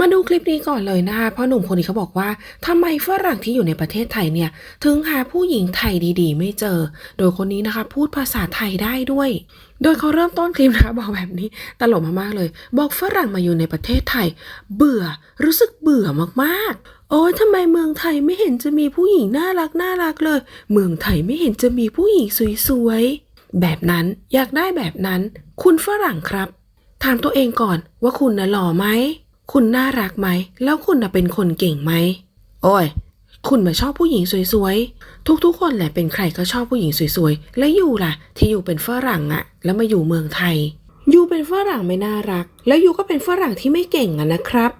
มาดูคลิปนี้ก่อนเลยนะคะเพราะหนุ่มคนนี้เขาบอกว่าทำไมฝรั่งที่อยู่ในประเทศไทยเนี่ย ถึงหาผู้หญิงไทยดีๆ ไม่เจอ โดยคนนี้นะคะ พูดภาษาไทยได้ด้วย โดยเขาเริ่มต้นคลิปนะคะบอกแบบนี้ตลกมากๆเลย บอกฝรั่งมาอยู่ในประเทศไทย เบื่อรู้สึกเบื่อมากๆ โอ้ยทำไมเมืองไทยไม่เห็นจะมีผู้หญิงน่ารักน่ารักเลย เมืองไทยไม่เห็นจะมีผู้หญิงสวยๆแบบนั้นอยากได้แบบนั้น คุณฝรั่งครับ ถามตัวเองก่อนว่าคุณน่ะหล่อไหม คุณน่ารักไหม แล้วคุณน่ะเป็นคนเก่งไหม โอ้ย คุณมาชอบผู้หญิงสวยๆ ทุกๆ คนแหละเป็นใครก็ชอบผู้หญิงสวยๆ และอยู่ล่ะ ที่อยู่เป็นฝรั่งอะแล้วมาอยู่เมืองไทยอยู่เป็นฝรั่งไม่น่ารัก แล้วอยู่ก็เป็นฝรั่งที่ไม่เก่งอะนะครับ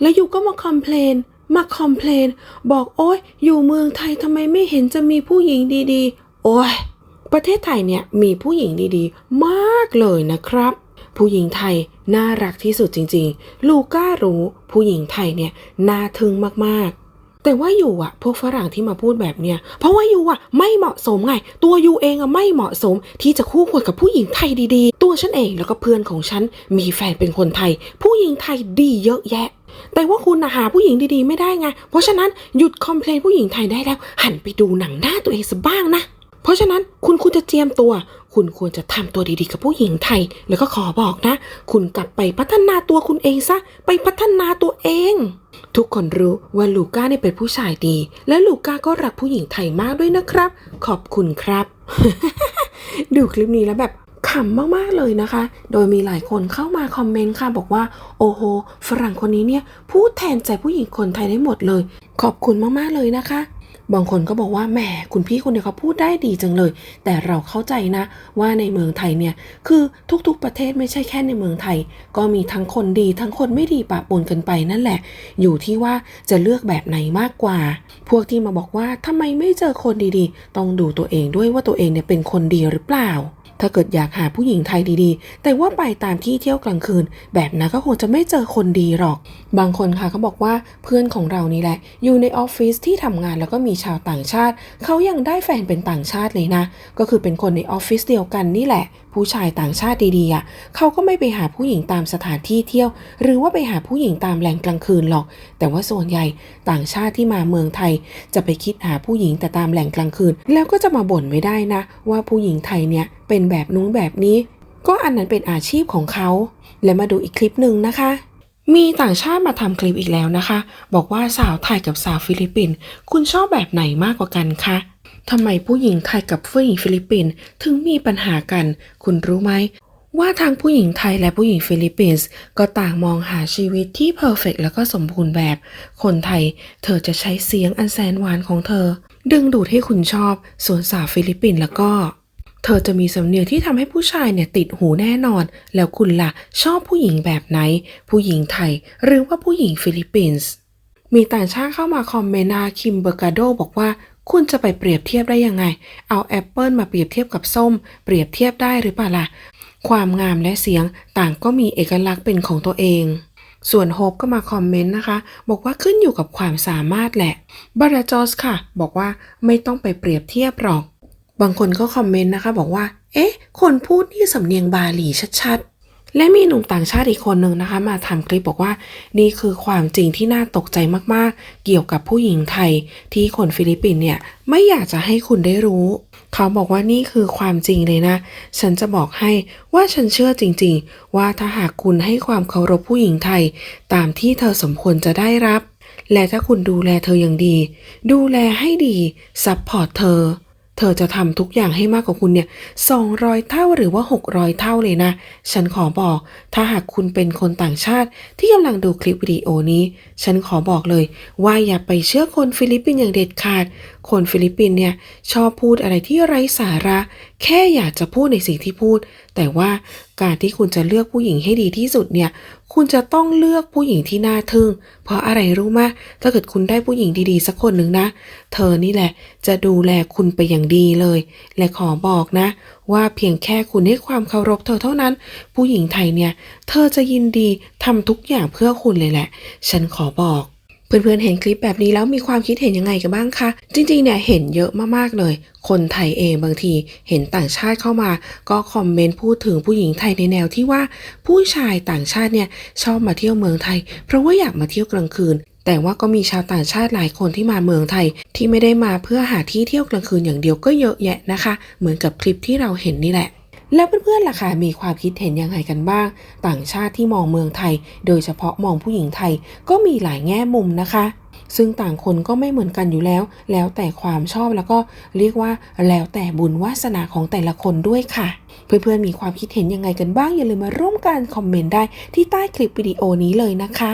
แล้วอยู่ก็มาคอมเพลน มาคอมเพลน บอกโอ้ยอยู่เมืองไทยทำไมไม่เห็นจะมีผู้หญิงดีๆ โอ้ยประเทศไทยเนี่ยมีผู้หญิงดีๆ มากเลยนะครับ ผู้หญิงไทยน่ารักที่สุดจริงๆ ลูก้ารู้ ผู้หญิงไทยเนี่ยน่าทึ่งมากๆ แต่ว่าอยู่อะพวกฝรั่งที่มาพูดแบบเนี้ยเพราะว่าอยู่อะไม่เหมาะสมไง ตัวอยู่เองอะไม่เหมาะสมที่จะคู่ควรกับผู้หญิงไทยดีๆ ตัวฉันเองแล้วก็เพื่อนของฉันมีแฟนเป็นคนไทย ผู้หญิงไทยดีเยอะแยะ แต่ว่าคุณนะหาผู้หญิงดีๆไม่ได้ไง เพราะฉะนั้นหยุดคอมเพลนผู้หญิงไทยได้แล้ว หันไปดูหนังหน้าตัวเองสับ้างนะ เพราะฉะนั้นคุณควรจะเจียมตัว คุณควรจะทำตัวดีๆ กับผู้หญิงไทย แล้วก็ขอบอกนะ คุณกลับไปพัฒนาตัวคุณเองซะ ไปพัฒนาตัวเอง ทุกคนรู้ว่าลูก้าเนี่ยเป็นผู้ชายดี และลูก้าก็รักผู้หญิงไทยมากด้วยนะครับ ขอบคุณครับ ดูคลิปนี้แล้วแบบขำมาก ๆ เลยนะคะ โดยมีหลายคนเข้ามาคอมเมนต์ค่ะ บอกว่า โอ้โห ฝรั่งคนนี้เนี่ย พูดแทนใจผู้หญิงคนไทยได้หมดเลย ขอบคุณมาก ๆ เลยนะคะ บางคนก็บอกว่าแหมคุณพี่คนเดียวเขาพูดได้ดีจังเลย แต่เราเข้าใจนะว่าในเมืองไทยเนี่ยคือทุกๆประเทศไม่ใช่แค่ในเมืองไทย ก็มีทั้งคนดีทั้งคนไม่ดีปะปนกันไปนั่นแหละ อยู่ที่ว่าจะเลือกแบบไหนมากกว่า พวกที่มาบอกว่าทำไมไม่เจอคนดีๆ ต้องดูตัวเองด้วยว่าตัวเองเนี่ยเป็นคนดีหรือเปล่า ถ้าเกิดอยากหาผู้หญิงไทยดีๆ แต่ว่าไปตามที่เที่ยวกลางคืน แบบนั้นก็คงจะไม่เจอคนดีหรอก บางคนค่ะเขาบอกว่าเพื่อนของเรานี่แหละ อยู่ในออฟฟิศที่ทำงานแล้วก็มีชาวต่างชาติ เขายังได้แฟนเป็นต่างชาติเลยนะ ก็คือเป็นคนในออฟฟิศเดียวกันนี่แหละ ผู้ชายต่างชาติดีๆอะเขาก็ไม่ไปหาผู้หญิงตามสถานที่เที่ยว หรือว่าไปหาผู้หญิงตามแหล่งกลางคืนหรอก แต่ว่าส่วนใหญ่ต่างชาติที่มาเมืองไทย จะไปคิดหาผู้หญิงแต่ตามแหล่งกลางคืน แล้วก็จะมาบ่นไม่ได้นะ ว่าผู้หญิงไทยเนี่ยเป็นแบบนู้นแบบนี้ ก็อันนั้นเป็นอาชีพของเขา และมาดูอีกคลิปหนึ่งนะคะ มีต่างชาติมาทำคลิปอีกแล้วนะคะ บอกว่าสาวไทยกับสาวฟิลิปปินส์คุณชอบแบบไหนมากกว่ากันคะทำไมผู้หญิงไทยกับผู้หญิงฟิลิปปินส์ถึงมีปัญหากัน คุณรู้ไหมว่าทางผู้หญิงไทยและผู้หญิงฟิลิปปินส์ก็ต่างมองหาชีวิตที่เพอร์เฟกแล้วก็สมบูรณ์แบบ คนไทยเธอจะใช้เสียงอันแสนหวานของเธอ ดึงดูดให้คุณชอบ ส่วนสาวฟิลิปปินส์แล้วก็ เธอจะมีสำเนียงที่ทำให้ผู้ชายเนี่ยติดหูแน่นอน แล้วคุณล่ะ ชอบผู้หญิงแบบไหน ผู้หญิงไทย หรือว่าผู้หญิงฟิลิปปินส์มีต่างชาติเข้ามาคอมเมนต์นาคิมเบอร์กาโดบอกว่า คุณจะไปเปรียบเทียบได้ยังไง เอาแอปเปิลมาเปรียบเทียบกับส้ม เปรียบเทียบได้หรือเปล่าล่ะความงามและเสียงต่างก็มีเอกลักษณ์เป็นของตัวเอง ส่วนโฮปก็มาคอมเมนต์นะคะ บอกว่าขึ้นอยู่กับความสามารถแหละบาราจอสค่ะ บอกว่าไม่ต้องไปเปรียบเทียบหรอก บางคนก็คอมเมนต์นะคะ บอกว่า เอ๊ะ คนพูดนี่สำเนียงบาหลีชัดๆ และมีหนุ่มต่างชาติอีกคนหนึ่งนะคะ มาทำคลิปบอกว่า นี่คือความจริงที่น่าตกใจมากๆ เกี่ยวกับผู้หญิงไทย ที่คนฟิลิปปินส์เนี่ยไม่อยากจะให้คุณได้รู้ เขาบอกว่านี่คือความจริงเลยนะ ฉันจะบอกให้ว่าฉันเชื่อจริงๆ ว่าถ้าหากคุณให้ความเคารพผู้หญิงไทย ตามที่เธอสมควรจะได้รับ และถ้าคุณดูแลเธออย่างดี ดูแลให้ดีซัพพอร์ตเธอ เธอจะทำทุกอย่างให้มากกว่าคุณเนี่ย 200 เท่าหรือว่า 600 เท่าเลยนะ ฉันขอบอก ถ้าหากคุณเป็นคนต่างชาติที่กำลังดูคลิปวิดีโอนี้ ฉันขอบอกเลย ว่าอย่าไปเชื่อคนฟิลิปปินส์อย่างเด็ดขาดคนฟิลิปปินเนี่ยชอบพูดอะไรที่ไร้สาระ แค่อยากจะพูดในสิ่งที่พูด แต่ว่าการที่คุณจะเลือกผู้หญิงให้ดีที่สุดเนี่ย คุณจะต้องเลือกผู้หญิงที่น่าทึ่ง เพราะอะไรรู้ไหมถ้าเกิดคุณได้ผู้หญิงดีๆสักคนหนึ่งนะ เธอนี่แหละ จะดูแลคุณไปอย่างดีเลย และขอบอกนะ ว่าเพียงแค่คุณให้ความเคารพเธอเท่านั้น ผู้หญิงไทยเนี่ย เธอจะยินดีทำทุกอย่างเพื่อคุณเลยแหละ ฉันขอบอก เพื่อนๆเห็นคลิปแบบนี้แล้วมีความคิดเห็นยังไงกันบ้างคะ จริงๆเนี่ยเห็นเยอะมากๆเลย คนไทยเองบางทีเห็นต่างชาติเข้ามา ก็คอมเมนต์พูดถึงผู้หญิงไทยในแนวที่ว่า ผู้ชายต่างชาติเนี่ยชอบมาเที่ยวเมืองไทย เพราะว่าอยากมาเที่ยวกลางคืน แต่ว่าก็มีชาวต่างชาติหลายคนที่มาเมืองไทย ที่ไม่ได้มาเพื่อหาที่เที่ยวกลางคืนอย่างเดียวก็เยอะแยะนะคะ เหมือนกับคลิปที่เราเห็นนี่แหละ แล้วเพื่อนๆล่ะคะมีความคิดเห็นยังไงกันบ้าง ต่างชาติที่มองเมืองไทย โดยเฉพาะมองผู้หญิงไทยก็มีหลายแง่มุมนะคะ ซึ่งต่างคนก็ไม่เหมือนกันอยู่แล้ว แล้วแต่ความชอบแล้วก็เรียกว่าแล้วแต่บุญวาสนาของแต่ละคนด้วยค่ะ เพื่อนๆมีความคิดเห็นยังไงกันบ้างอย่าลืมมาร่วมกันคอมเมนต์ได้ที่ใต้คลิปวิดีโอนี้เลยนะคะ